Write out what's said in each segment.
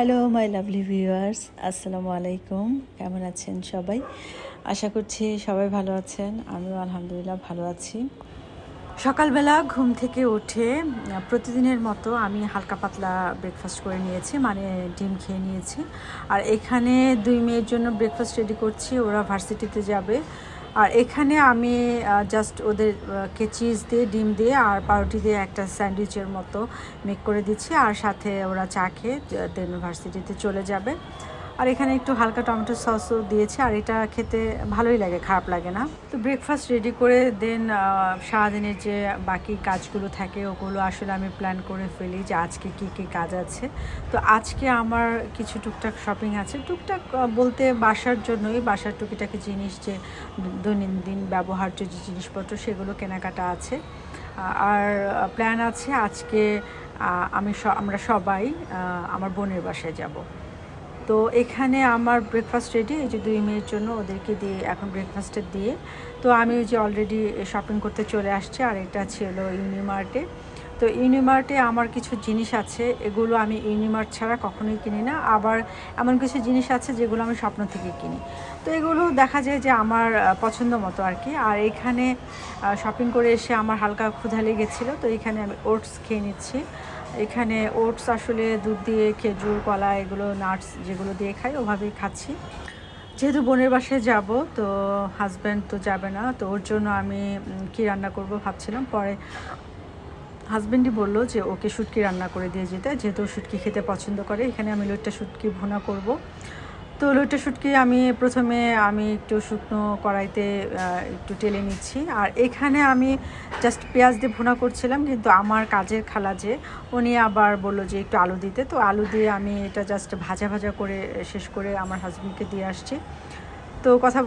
Hello my lovely viewers আসসালামু আলাইকুম কেমন আছেন সবাই? আশা করছি সবাই ভালো আছেন। আমিও আলহামদুলিল্লাহ ভালো আছি। সকালবেলা ঘুম থেকে উঠে প্রতিদিনের মতো আমি হালকা পাতলা ব্রেকফাস্ট করে নিয়েছি মানে ডিম খেয়ে নিয়েছি। আর এখানে দুই মেয়ের জন্য ব্রেকফাস্ট রেডি করছি। ওরা ভার্সিটিতে যাবে। আর এখানে আমি জাস্ট ওদেরকে চিজ দিয়ে, ডিম দিয়ে আর পাউরুটি দিয়ে একটা স্যান্ডউইচের মতো মেক করে দিচ্ছি। আর সাথে ওরা চা খেয়ে ইউনিভার্সিটিতে চলে যাবে। আর এখানে একটু হালকা টমেটো সসও দিয়েছে, আর এটা খেতে ভালোই লাগে, খারাপ লাগে না। তো ব্রেকফাস্ট রেডি করে দেন সারাদিনের যে বাকি কাজগুলো থাকে, ওগুলো আসলে আমি প্ল্যান করে ফেলি যে আজকে কি কি কাজ আছে। তো আজকে আমার কিছু টুকটাক শপিং আছে। টুকটাক বলতে বাসার জন্যই, বাসার টুকিটাকি জিনিস যে দৈনন্দিন ব্যবহার্য যে জিনিসপত্র, সেগুলো কেনাকাটা আছে। আর প্ল্যান আছে আজকে আমি আমরা সবাই আমার বোনের বাসায় যাব। তো এখানে আমার ব্রেকফাস্ট রেডি এই যে দুই মেয়ের জন্য ওদেরকে দিয়ে এখন ব্রেকফাস্টে দিয়ে। তো আমি ওই যে অলরেডি শপিং করতে চলে আসছি, আর এটা ছিল ইউনিমার্টে তো ইউনিমার্টে আমার কিছু জিনিস আছে, এগুলো আমি ইউনিমার্ট ছাড়া কখনোই কিনি না। আবার এমন কিছু জিনিস আছে যেগুলো আমি স্বপ্ন থেকে কিনি। তো এগুলো দেখা যায় যে আমার পছন্দ মতো আর কি। আর এখানে শপিং করে এসে আমার হালকা ক্ষুধা লেগেছিলো, তো এখানে আমি ওটস খেয়ে নিচ্ছি। এখানে ওটস আসলে দুধ দিয়ে খেজুর, কলা এগুলো, নাটস যেগুলো দিয়ে খাই, ওভাবেই খাচ্ছি। যেহেতু বোনের বাসায় যাব, তো হাজব্যান্ড তো যাবে না, তো ওর জন্য আমি কি রান্না করব ভাবছিলাম। পরে হাজব্যান্ডই বলল যে, ওকে সুটকি রান্না করে দিয়ে যেতে। যেহেতু শুটকি খেতে পছন্দ করে, এখানে আমি লোটটা সুটকি ভুনা করব। তো লইট্টা শুটকি আমি প্রথমে আমি একটু শুকনো কড়াইতে একটু টেলে নিচ্ছি। আর এখানে আমি জাস্ট পেঁয়াজ দিয়ে ভুনা করছিলাম, কিন্তু আমার কাজের খালা যে, উনি আবার বলল যে একটু আলু দিতে। তো আলু দিয়ে আমি এটা জাস্ট ভাজা ভাজা করে, শেষ করে আমার হাজব্যান্ডকে দিয়ে আসছি। তো কথা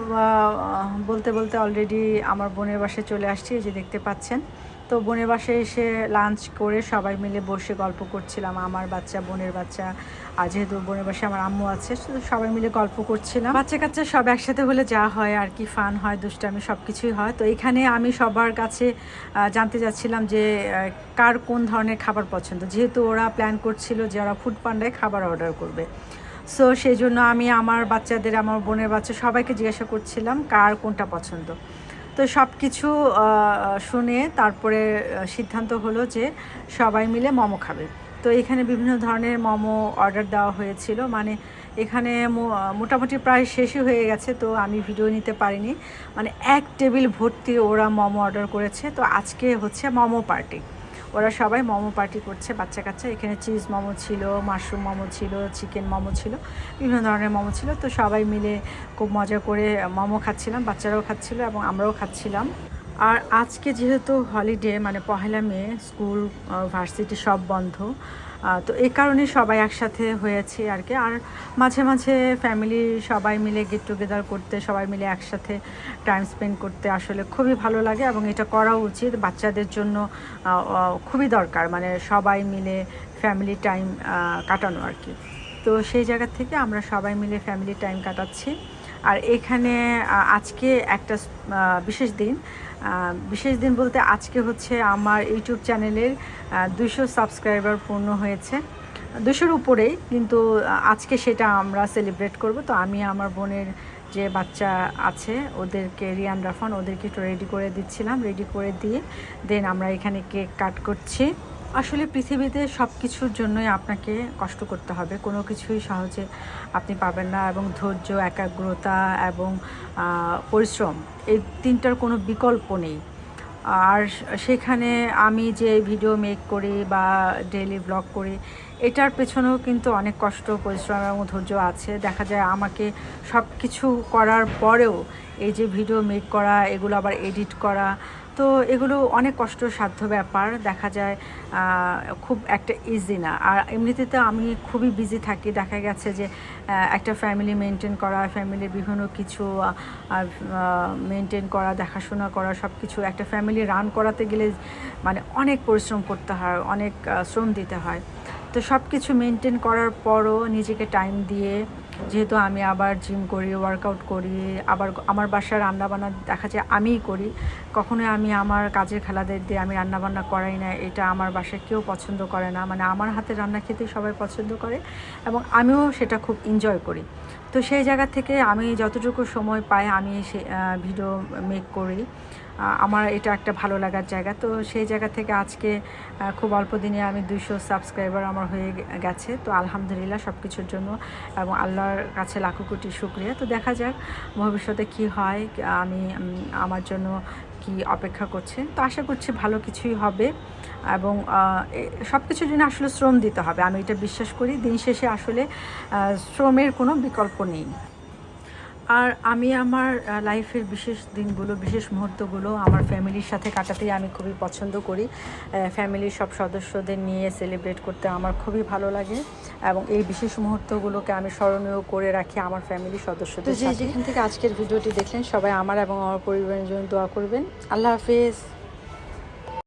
বলতে বলতে অলরেডি আমার বোনের বাসায় চলে আসছি যে দেখতে পাচ্ছেন। তো বোনের বাসায় এসে লাঞ্চ করে সবাই মিলে বসে গল্প করছিলাম। আমার বাচ্চা, বোনের বাচ্চা, আর যেহেতু বোনের বাসায় আমার আম্মু আছে সবাই মিলে গল্প করছিলাম। বাচ্চা কাচ্চা সব একসাথে হলে যা হয় আর কি ফান হয়, দুষ্টামি সব কিছুই হয়। তো এখানে আমি সবার কাছে জানতে চাচ্ছিলাম যে কার কোন ধরনের খাবার পছন্দ? যেহেতু ওরা প্ল্যান করছিল যে ওরা ফুড পান্ডায় খাবার অর্ডার করবে। সো সেই জন্য আমি আমার বাচ্চাদের, আমার বোনের বাচ্চা সবাইকে জিজ্ঞাসা করছিলাম, কার কোনটা পছন্দ? তো সব কিছু শুনে তারপরে সিদ্ধান্ত হলো যে সবাই মিলে মোমো খাবে। তো এখানে বিভিন্ন ধরনের মোমো অর্ডার দেওয়া হয়েছিল। মানে এখানে মোটামুটি প্রায় শেষই হয়ে গেছে, তো আমি ভিডিও নিতে পারিনি। মানে এক টেবিল ভর্তি ওরা মোমো অর্ডার করেছে। তো আজকে হচ্ছে মোমো পার্টি। ওরা সবাই মোমো পার্টি করছে বাচ্চা কাচ্চা এখানে চিজ মোমো ছিল, মাশরুম মোমো ছিল, চিকেন মোমো ছিল, বিভিন্ন ধরনের মোমো ছিল। তো সবাই মিলে খুব মজা করে মোমো খাচ্ছিলাম, বাচ্চারাও খাচ্ছিল এবং আমরাও খাচ্ছিলাম। আর আজকে যেহেতু হলিডে মানে পহেলা মে স্কুল ভার্সিটি সব বন্ধ তো এই কারণে সবাই একসাথে হয়েছে আর কি। আর মাঝে মাঝে ফ্যামিলি সবাই মিলে গেট টুগেদার করতে, সবাই মিলে একসাথে টাইম স্পেন্ড করতে আসলে খুবই ভালো লাগে এবং এটা করা উচিত। বাচ্চাদের জন্য খুবই দরকার মানে সবাই মিলে ফ্যামিলি টাইম কাটানো আর কি। তো সেই জায়গা থেকে আমরা সবাই মিলে ফ্যামিলি টাইম কাটাচ্ছি। আর এখানে আজকে একটা বিশেষ দিন। বিশেষ দিন বলতে আজকে হচ্ছে আমার ইউটিউব চ্যানেলের দুশো সাবস্ক্রাইবার পূর্ণ হয়েছে। দুশোর উপরেই, কিন্তু আজকে সেটা আমরা সেলিব্রেট করব। তো আমি আমার বোনের যে বাচ্চা আছে, ওদেরকে, রিয়ান, রাফান, ওদেরকে একটু রেডি করে দিচ্ছিলাম। রেডি করে দিয়ে দেন আমরা এখানে কেক কাট করছি। আসলে পৃথিবীতে সব কিছুর জন্যই আপনাকে কষ্ট করতে হবে। কোনো কিছুই সহজে আপনি পাবেন না এবং ধৈর্য, একাগ্রতা এবং পরিশ্রম এই তিনটার কোনো বিকল্প নেই। আর সেখানে আমি যে ভিডিও মেক করি বা ডেইলি ব্লগ করি, এটার পেছনেও কিন্তু অনেক কষ্ট, পরিশ্রম এবং ধৈর্য আছে। দেখা যায় আমাকে সব কিছু করার পরেও এই যে ভিডিও মেক করা, এগুলো আবার এডিট করা তো এগুলো অনেক কষ্টসাধ্য ব্যাপার, দেখা যায় খুব একটা ইজি না। আর এমনিতে তো আমি খুবই বিজি থাকি, দেখা গেছে যে একটা ফ্যামিলি মেনটেন করা ফ্যামিলির বিভিন্ন কিছু মেনটেন করা, দেখাশোনা করা সব কিছু একটা ফ্যামিলি রান করাতে গেলে মানে অনেক পরিশ্রম করতে হয়, অনেক শ্রম দিতে হয়। তো সব কিছু মেনটেন করার পরও নিজেকে টাইম দিয়ে, যেহেতু আমি আবার জিম করি ওয়ার্কআউট করি, আবার আমার বাসায় রান্নাবান্না দেখা যায় আমিই করি, কখনোই আমি আমার কাজের খেলাদের দিয়ে আমি রান্নাবান্না করাই না, এটা আমার বাসায় কেউ পছন্দ করে না। মানে আমার হাতে রান্না খেতেই সবাই পছন্দ করে এবং আমিও সেটা খুব এনজয় করি। তো সেই জায়গা থেকে আমি যতটুকু সময় পাই আমি সে ভিডিও মেক করি। আমার এটা একটা ভালো লাগার জায়গা। তো সেই জায়গা থেকে আজকে খুব অল্প দিনে আমি দুইশো সাবস্ক্রাইবার আমার হয়ে গেছে। তো আলহামদুলিল্লাহ সব কিছুর জন্য এবং আল্লাহর কাছে লাখো কোটি শুক্রিয়া। তো দেখা যাক ভবিষ্যতে কি হয়, আমি আমার জন্য কি অপেক্ষা করছে। তো আশা করছি ভালো কিছুই হবে এবং সব কিছুর জন্য আসলে শ্রম দিতে হবে। আমি এটা বিশ্বাস করি। দিন শেষে আসলে শ্রমের কোনো বিকল্প নেই। আর আমি আমার লাইফের বিশেষ দিনগুলো বিশেষ মুহূর্তগুলো আমার ফ্যামিলির সাথে কাটাতেই আমি খুবই পছন্দ করি। ফ্যামিলির সব সদস্যদের নিয়ে সেলিব্রেট করতে আমার খুবই ভালো লাগে এবং এই বিশেষ মুহূর্তগুলোকে আমি স্মরণীয় করে রাখি আমার ফ্যামিলির সদস্যদের যে যেখান থেকে আজকের ভিডিওটি দেখলেন সবাই আমার এবং আমার পরিবারের জন্য দোয়া করবেন। আল্লাহ হাফিজ।